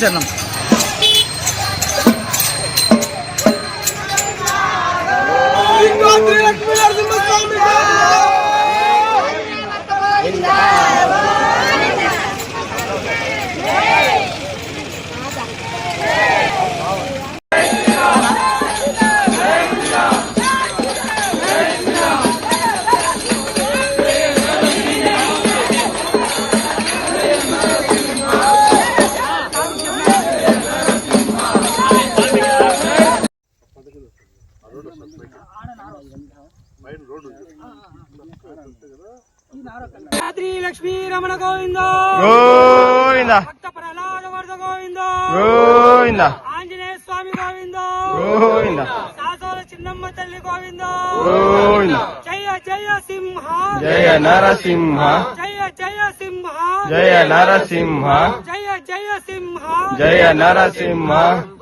சரணம். యాత్రి లక్ష్మీ రమణ గోవింద! గోవింద! భక్త ప్రహ్లాద గోవింద! గోవింద! ఆంజనేయ స్వామి గోవింద! గోవింద! సాసోల చిన్నమ్మ తల్లి గోవింద! గోవింద! జయ జయ సింహ! జయ నరసింహ! జయ జయ సింహ! జయ నరసింహ! జయ జయ సింహ! జయ నరసింహ!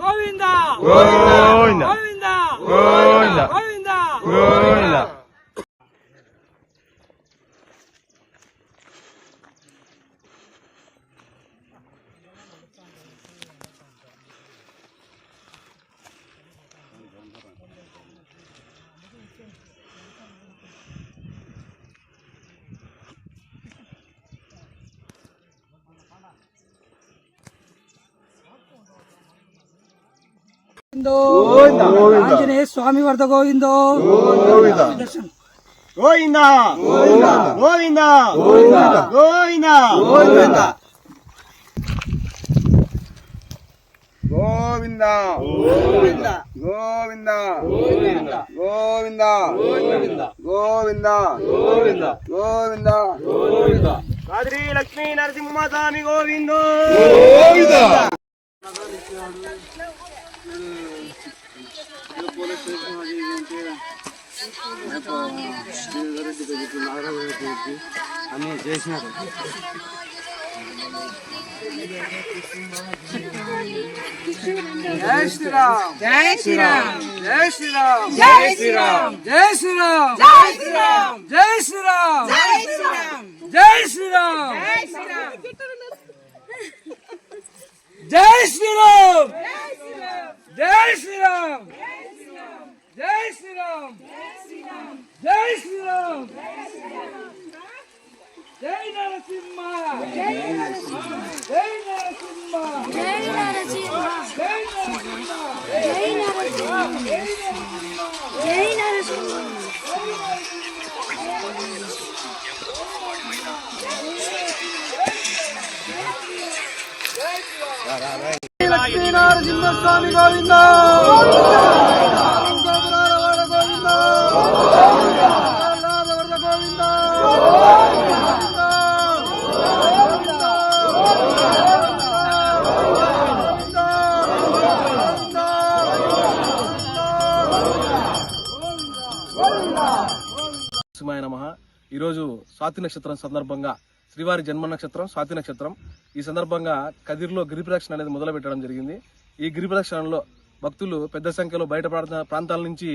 గోవింద! గోవింద! గోవింద! గోవింద! గోవింద! గోవింద! ఆంజనేయ స్వామి వర్ధ గోవిందో దర్శనం గోవింద గోవింద గోవింద గోవింద గోవింద గోవింద గోవింద గోవింద గోవింద గోవింద గోవింద గోవింద కాద్రి లక్ష్మీ నరసింహస్వామి గోవిందో అన్ని చేసినారు జై శ్రీరామ్ జై శ్రీరామ్ జై శ్రీరామ్ జై శ్రీరామ్ జై శ్రీరామ్ జై శ్రీరామ్ జై శ్రీరామ్ జై శ్రీరామ్ జై శ్రీరామ్ జై శ్రీరామ్ జై శ్రీరామ్ జై శ్రీరామ్ జై శ్రీరామ్. జై శ్రీరామ్. జై నరసింహ. జై నరసింహ. జై నరసింహ. జై నరసింహ. జై నరసింహ. జై నరసింహ. లక్ష్మీ నరసింహస్వామి గోవింద గోవింద. సింహాయ నమ. ఈరోజు స్వాతి నక్షత్రం సందర్భంగా శ్రీవారి జన్మ నక్షత్రం స్వాతి నక్షత్రం. ఈ సందర్భంగా కదిర్లో గిరి ప్రదక్షిణ అనేది మొదలు పెట్టడం జరిగింది. ఈ గిరి ప్రదక్షిణలో భక్తులు పెద్ద సంఖ్యలో బయట ప్రాంతాల నుంచి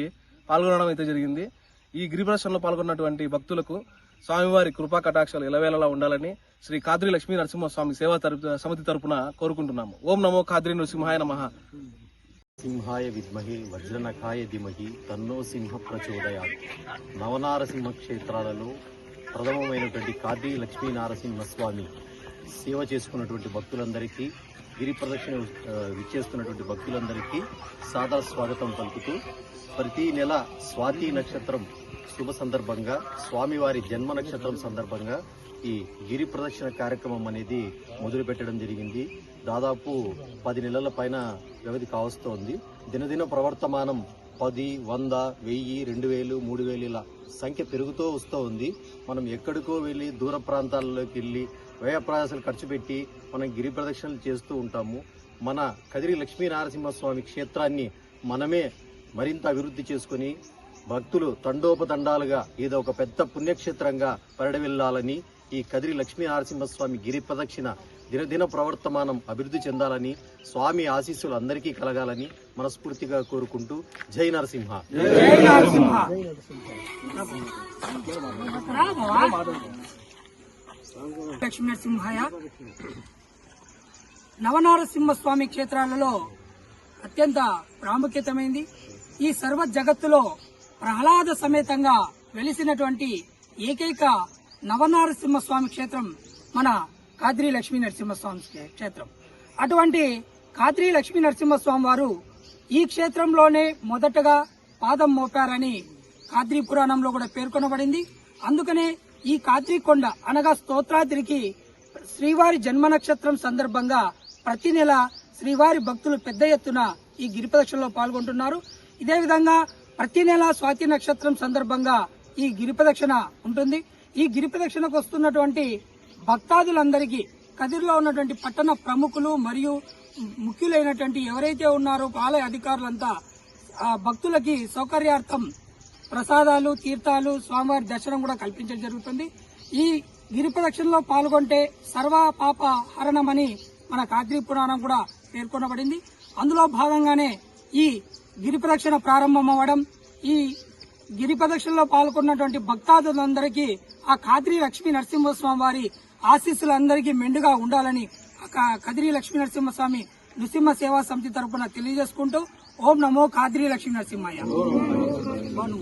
పాల్గొనడం అయితే జరిగింది. ఈ గిరి ప్రదక్షిణలో పాల్గొన్నటువంటి భక్తులకు స్వామివారి కృపా కటాక్షాలు ఎలవేళలా ఉండాలని శ్రీ కాద్రి లక్ష్మీ నరసింహస్వామి సేవా తరపు సమితి తరపున కోరుకుంటున్నాము. ఓం నమో కాద్రి నృసింహాయ నమ. సింహాయ విద్మహే వజ్రనఖాయ ధిమహి తన్నో సింహ ప్రచోదయాత్. నవనారసింహ క్షేత్రాలలో ప్రథమమైనటువంటి కార్తి లక్ష్మీ నారసింహస్వామి సేవ చేసుకున్నటువంటి భక్తులందరికీ గిరి ప్రదక్షిణ విచ్చేస్తున్నటువంటి భక్తులందరికీ సాదర స్వాగతం పలుకుతూ ప్రతి నెల స్వాతి నక్షత్రం శుభ సందర్భంగా స్వామివారి జన్మ నక్షత్రం సందర్భంగా ఈ గిరి ప్రదక్షిణ కార్యక్రమం అనేది మొదలుపెట్టడం జరిగింది. దాదాపు పది నెలల పైన వ్యవధి కావస్తోంది. దినదిన ప్రవర్తమానం పది వంద వెయ్యి రెండు వేలు మూడు వేలు ఇలా సంఖ్య పెరుగుతూ వస్తూ ఉంది మనం ఎక్కడికో వెళ్ళి దూర ప్రాంతాల్లోకి వెళ్ళి వ్యయ ప్రయాసాలు ఖర్చు పెట్టి మనం గిరి ప్రదక్షిణలు చేస్తూ ఉంటాము. మన కదిరి లక్ష్మీ నరసింహస్వామి క్షేత్రాన్ని మనమే మరింత అభివృద్ధి చేసుకొని భక్తులు తండోపతండాలుగా ఏదో ఒక పెద్ద పుణ్యక్షేత్రంగా పరిడవిల్లాలని ఈ కదిరి లక్ష్మీ నరసింహస్వామి గిరి ప్రదక్షిణ దినదిన ప్రవర్తమానం అభివృద్ధి చెందాలని స్వామి ఆశీస్సులు అందరికీ కలగాలని మనస్ఫూర్తిగా కోరుకుంటూ జై నరసింహ. లక్ష్మీ నరసింహాయ నవనారసింహస్వామి క్షేత్రాలలో అత్యంత ప్రాముఖ్యతమైంది. ఈ సర్వ జగత్తులో ప్రహ్లాద సమేతంగా వెలిసినటువంటి ఏకైక నవనారసింహస్వామి క్షేత్రం మన కాద్రి లక్ష్మీ నరసింహస్వామి క్షేత్రం. అటువంటి కాద్రి లక్ష్మీ నరసింహస్వామి వారు ఈ క్షేత్రంలోనే మొదటగా పాదం మోపారని కాద్రి పురాణంలో కూడా పేర్కొనబడింది. అందుకనే ఈ కాద్రి కొండ అనగా స్తోత్రాద్రికి శ్రీవారి జన్మ నక్షత్రం సందర్భంగా ప్రతి నెల శ్రీవారి భక్తులు పెద్ద ఎత్తున ఈ గిరిప్రదక్షిణలో పాల్గొంటున్నారు. ఇదే విధంగా ప్రతి నెల స్వాతి నక్షత్రం సందర్భంగా ఈ గిరిపదక్షిణ ఉంటుంది. ఈ గిరి ప్రదక్షిణకు వస్తున్నటువంటి భక్తాదులందరికీ కదిరిలో ఉన్నటువంటి పట్టణ ప్రముఖులు మరియు ముఖ్యులైనటువంటి ఎవరైతే ఉన్నారో ఆలయ అధికారులంతా ఆ భక్తులకి సౌకర్యార్థం ప్రసాదాలు తీర్థాలు స్వామివారి దర్శనం కూడా కల్పించడం జరుగుతుంది. ఈ గిరి ప్రదక్షిణలో పాల్గొంటే సర్వ పాప హరణమని మన కాద్రి పురాణం కూడా పేర్కొనబడింది. అందులో భాగంగానే ఈ గిరి ప్రదక్షిణ ప్రారంభం అవ్వడం ఈ గిరి ప్రదక్షిణలో పాల్గొన్నటువంటి భక్తాదులందరికీ ఆ కాద్రి లక్ష్మీ నరసింహస్వామి వారి ఆశీస్సులందరికీ మెండుగా ఉండాలని కదిరి లక్ష్మీ నరసింహస్వామి నృసింహ సేవా సమితి తరపున తెలియజేసుకుంటూ ఓం నమో కాద్రి లక్ష్మీ నరసింహయ్య బాను.